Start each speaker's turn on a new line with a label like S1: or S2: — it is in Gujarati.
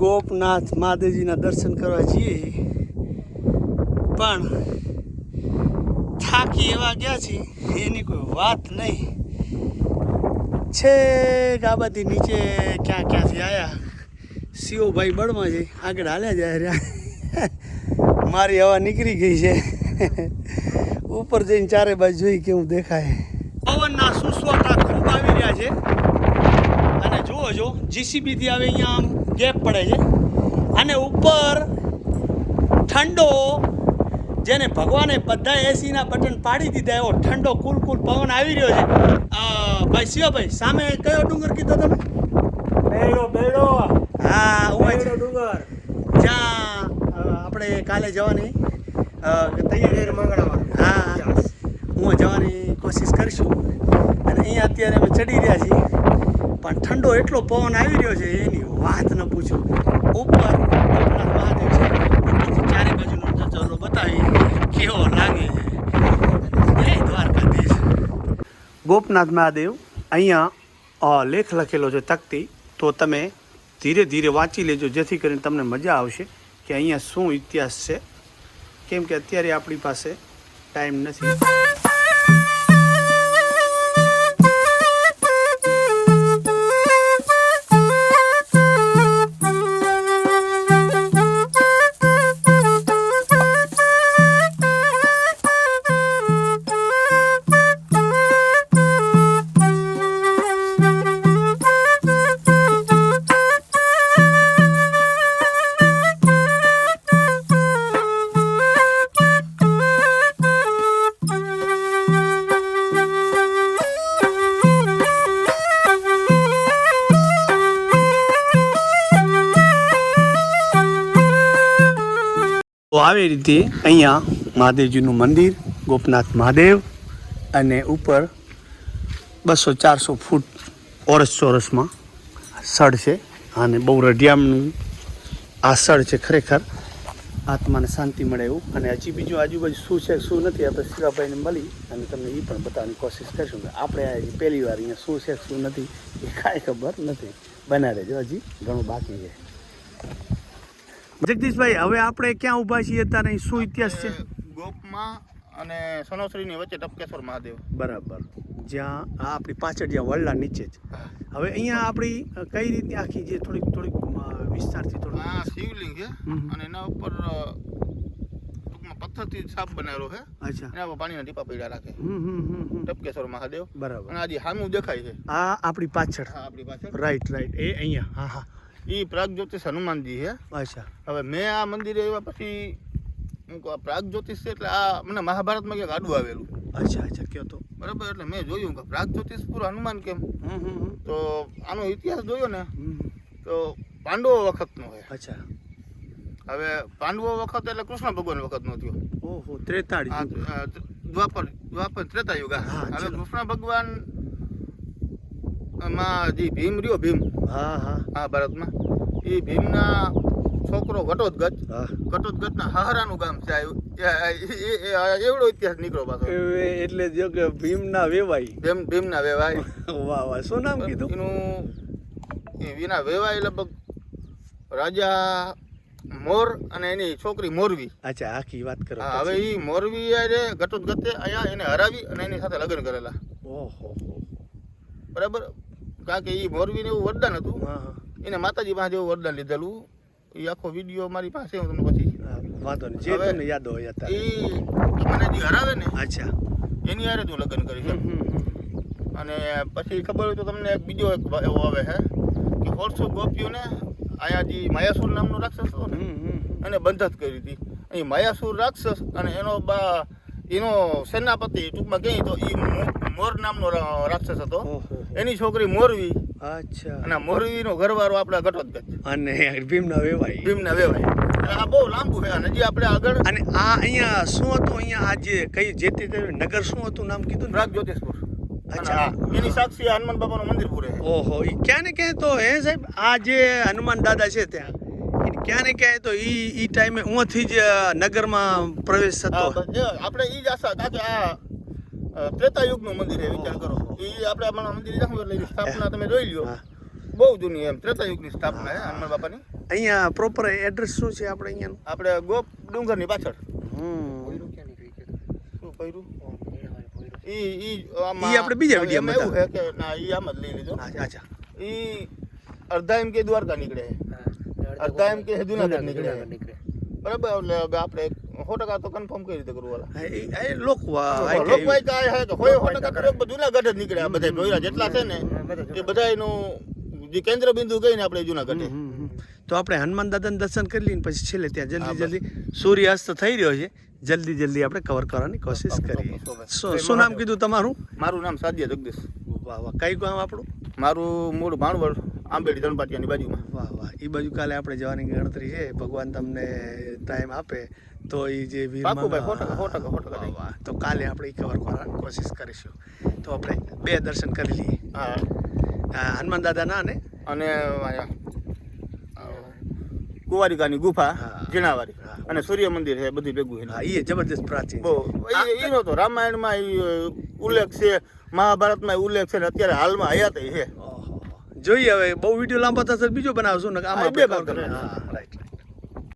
S1: ગોપનાથ મહાદેવજીના દર્શન કરવા જઈએ. પણ થાકી એવા ગયા છીએ, એની કોઈ વાત નહીં. છે બધી નીચે ક્યાં ક્યાંથી આવ્યા શિવભાઈ બળમાં જઈ, આગળ હાલ્યા જાય રહ્યા. મારી હવા નીકળી ગઈ છે. ઉપર જઈને ચારે બાજુ જોઈ કેવું દેખાય. પવનના સુસવાટા ખૂબ આવી રહ્યા છે. અને જુઓ જો જીસીબીથી આવે અહીંયા આમ ગેપ પડે છે. અને ઉપર ઠંડો જેને ભગવાને બધા એસીના બટન પાડી દીધા એવો ઠંડો કુલ કુલ પવન આવી રહ્યો છે. ભાઈ શિવભાઈ સામે કયો ડુંગર કીધો તમે?
S2: બેડો બેડો.
S1: હા ઉવા
S2: ડુંગર.
S1: જ્યાં આપણે કાલે જવાની તૈયારી
S2: મંગળવાર.
S1: હા હું જવાની કોશિશ કરીશું. અને અહીંયા અત્યારે અમે ચડી રહ્યા છીએ. પણ ઠંડો એટલો પવન આવી રહ્યો છે, એની વાત ન પૂછો. ઉપર મહાદેવ છે ચારે બાજુનો નજારો બતાવી કેવો લાગે ગોપનાથ મહાદેવ, અહીંયા લેખ લખેલો છે તકતી, તો તમે ધીરે ધીરે વાંચી લેજો, જેથી કરીને તમને મજા આવશે કે અહીંયા શું ઇતિહાસ છે. કેમ કે અત્યારે આપણી પાસે ટાઈમ નથી. તો આવી રીતે અહીંયા મહાદેવજીનું મંદિર, ગોપનાથ મહાદેવ અને ઉપર બસો ચારસો ફૂટ ઓરસ ચોરસમાં સ્થળ છે અને બહુ રઢિયામનું આ સ્થળ છે ખરેખર. આત્માને શાંતિ મળે એવું. અને હજી બીજું આજુબાજુ શું છે, શું નથી, આપણે શિવાભાઈને મળી અને તમને એ પણ બતાવવાની કોશિશ કરીશું કે આપણે પહેલી વાર અહીંયા શું છે, શું નથી, એ કાંઈ ખબર નથી. બનાવે રહેજો હજી, ઘણું બાકી છે. જગદીશભાઈ હવે આપણે ક્યાં ઊભા છીએ અત્યારે? શું ઇતિહાસ છે?
S3: ગોપમાં અને સનોસરીની વચ્ચે ટપકેશ્વર મહાદેવ.
S1: બરાબર. જ્યાં આ આપણી પાછળ જ્યાં વડલા નીચે જ હવે અહીંયા આપણી કઈ રીતે આખી જે થોડીક થોડીક વિસ્તારથી થોડું
S3: આ શિવલિંગ છે. અને એના ઉપર ટૂંકમાં પથ્થરથી સાપ બનાવેલો છે.
S1: અચ્છા.
S3: એના ઉપર પાણીના ટીપા પડ્યા રાખે. ટપકેશ્વર મહાદેવ.
S1: બરાબર.
S3: અને આજે હામું દેખાય છે.
S1: આ આપણી પાછળ.
S3: હા આપણી પાછળ.
S1: રાઈટ રાઈટ એ અહીંયા. હા હા.
S3: એ પ્રાગજ્યોતિષ હનુમાનજી છે
S1: અચ્છા.
S3: હવે મેં આ મંદિરે આવ્યા પછી હું કહું પ્રાગજ્યોતિષ છે એટલે આ મને મહાભારતમાં ક્યાંક આડું આવેલું.
S1: અચ્છા અચ્છા કયો તો.
S3: બરાબર એટલે મેં જોયું કે પ્રાગજ્યોતિષ પૂરું હનુમાન કેમ. તો આનો ઇતિહાસ જોયો ને તો પાંડવો વખતનો છે.
S1: અચ્છા.
S3: હવે પાંડવો વખત એટલે કૃષ્ણ ભગવાન વખતનો થયો.
S1: ઓહો ત્રેતાળી
S3: દ્વાપર દ્વાપર ત્રેતા યુગ હા.
S1: હા,
S3: હવે કૃષ્ણ ભગવાન માં જે ભીમ રહ્યો ભીમ.
S1: હા હા.
S3: હા ભારતમાં. એ ભીમના છોકરો ઘટોદગત
S1: હા.
S3: ઘટોદગતના હાહરાનું ગામ છે. એવડો ઇતિહાસ નીકળ્યો પાછો.
S1: એટલે જો કે ભીમના વેવાઈ.
S3: ભીમ ભીમના વેવાય
S1: વાહ વાહ. શું નામ કીધું?
S3: એનું એ વિના વેવાય લગભગ રાજા મોર અને એની છોકરી મોરવી.
S1: અચ્છા આખી વાત કરો
S3: હવે એ મોરવી યારે ઘટોદગતે અહીંયા એને હરાવી અને એની સાથે લગ્ન કરેલા.
S1: ઓહો.
S3: બરાબર? કારણ કે એ મોરવીને એવું વરદાન હતું. એને માતાજી પાસે એવું વરદાન લીધેલું. એ આખો વીડિયો મારી પાસે હું તમને પછી
S1: વાંધો નહીં. જે તમને યાદ હોય
S3: એ મને જે હરાવે ને
S1: અચ્છા.
S3: એની હારે તું લગ્ન
S1: હમ, હમ.
S3: અને પછી ખબર હોય તો તમને એક બીજો એક એવો આવે છે કે હોરસો ગોપીઓને આયાજી જે માયાસુર નામનો રાક્ષસ હતો ને. એને બંધત કરી હતી. અહીં માયાસુર રાક્ષસ અને એનો બા એનો સેનાપતિ ટૂંકમાં કહી તો એ મોર નામનો રાક્ષસ હતો. એની છોકરી મોરવી
S1: અચ્છા.
S3: અને મોરવીનો ઘરવાળો આપડે ઘટોદગત
S1: અને ભીમના વેવાઈ.
S3: ભીમના વેવાય એટલે આ બહુ લાંબુ છે અને જે આપણે આગળ
S1: અને આ અહીંયા શું હતું? અહીંયા આ જે કઈ જે તે તે નગર શું હતું નામ કીધું ને?
S3: પ્રાગ જ્યોતિષપુર
S1: અચ્છા.
S3: એની સાક્ષી હનુમાન બાપાનું મંદિર પૂરે
S1: ઓહો ક્યાં ને ક્યાં તો હે સાહેબ? આ જે હનુમાન દાદા છે ત્યાં ક્યાં ને ક્યાંય તો ઈ ઈ ટાઈમે ઉંથી જ નગરમાં પ્રવેશ થતો.
S3: આપણે ઈ જ આશા કે આ અ, ત્રેતા યુગનું મંદિર એ વિચાર કરો. એ આપણે આપણા મંદિર જાઉં એટલે સ્થાપના તમે જોઈ લ્યો.
S1: હા.
S3: બહુ જૂની એમ ત્રેતા યુગની સ્થાપના છે હનુમાન બાપાની.
S1: અહીંયા પ્રોપર એડ્રેસ શું છે આપણે અહીંયાનું?
S3: આપણે ગોપ ડુંગરની પાછળ.
S1: હમ.
S3: શું કર્યું ઈ ઈ
S1: ઈ આપણે બીજા વિડીયોમાં
S3: એવું છે કે ના ઈ આમ જ લઈ લીધો.
S1: અચ્છા.
S3: ઈ અડધા એમ કે દ્વારકા નીકળે અડધા એમ કે જુનાગઢ નીકળે. બરાબર એટલે હવે આપણે સો ટકા તો કન્ફર્મ કઈ રીતે કરવું વાલા
S1: એ- લોકવા આ કે-
S3: લોકો એક આ હે હોય સો ટકા તો બધું જુનાગઢ જ નીકળે આ બધા ભોયરા જેટલા છે ને એ બધા એનું જે કેન્દ્ર બિંદુ કહીને આપણે જુનાગઢ.
S1: તો આપણે હનુમાન દાદાને દર્શન કરી લઈને પછી છેલ્લે ત્યાં જલ્દી જલ્દી સૂર્યાસ્ત થઈ રહ્યો છે. જલ્દી જલ્દી આપણે કવર કરવાની કોશિશ કરીએ. શું નામ કીધું તમારું?
S3: મારું નામ સાદ્ય જગદીશ.
S1: વાહ વાહ. કઈ ગામ આપણું?
S3: મારું મૂળ ભાણવડ. આંબેડી ધનપાટિયાની બાજુમાં.
S1: વાહ વાહ. એ બાજુ કાલે આપણે જવાની ગણતરી છે. ભગવાન તમને ટાઈમ આપે. તો એ જે. તો કાલે આપણે કવર કરવાની કોશિશ કરીશું. તો આપણે બે દર્શન કરી લઈએ.
S3: હા.
S1: હનુમાન હનુમાન દાદાના અને
S3: અને કુવારિકાની ગુફા
S1: જીણાવારી
S3: અને સૂર્ય મંદિર છે બધું ભેગું
S1: હા એ જબરદસ્ત પ્રાચીન.
S3: એનો તો રામાયણમાં ઉલ્લેખ છે. મહાભારતમાં ઉલ્લેખ છે ને અત્યારે હાલમાં હયાત છે.
S1: જોઈએ હવે બહુ વીડિયો લાંબા થશે બીજો બનાવશું ને આમાં
S3: બે ભાગ.
S1: હા